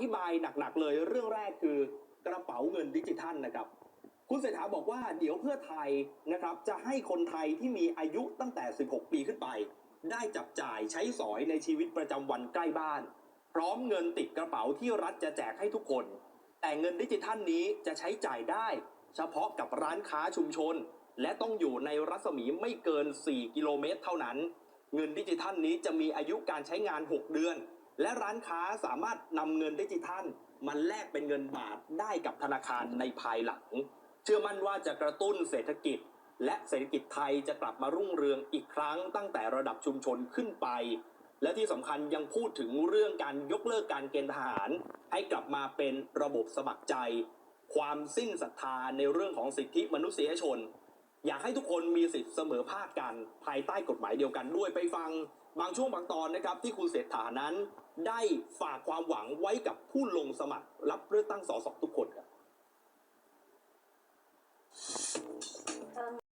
ธิบายหนักๆเลยเรื่องแรกคือกระเป๋าเงินดิจิทัลนะครับ คุณเศรษฐาบอกว่าเดี๋ยวเพื่อไทยนะครับจะให้คนไทยที่มีอายุตั้งแต่ 16 ปีขึ้นไป ได้จับจ่ายใช้สอยในชีวิตประจำวันใกล้บ้าน พร้อมเงินติดกระเป๋าที่รัฐจะแจกให้ทุกคน แต่เงินดิจิทัลนี้จะใช้จ่ายได้ เฉพาะกับร้านค้าชุมชน และต้องอยู่ในรัศมีไม่เกิน 4 กิโลเมตร เท่านั้น เงินดิจิทัลนี้จะมีอายุการใช้งาน 6 เดือน และร้านค้าสามารถนำเงินดิจิทัลมาแลกเป็นเงินบาทได้กับธนาคารในภายหลัง เชื่อมั่นว่าจะกระตุ้นเศรษฐกิจ และเศรษฐกิจไทยจะกลับมารุ่งเรืองอีกครั้งตั้งแต่ระดับชุมชนขึ้นไป และที่สำคัญยังพูดถึงเรื่องการยกเลิกการเกณฑ์ทหาร ให้กลับมาเป็นระบบสมัครใจ ความสิ้นศรัทธาในเรื่องของสิทธิมนุษยชน อยากให้ทุกคนมีสิทธิ์เสมอภาคกันภายใต้กฎหมายเดียวกันด้วยไปฟัง บางช่วงบางตอนนะครับ ที่คุณเศรษฐานั้น ได้ฝากความหวังไว้กับผู้ลงสมัครรับเลือกตั้งสส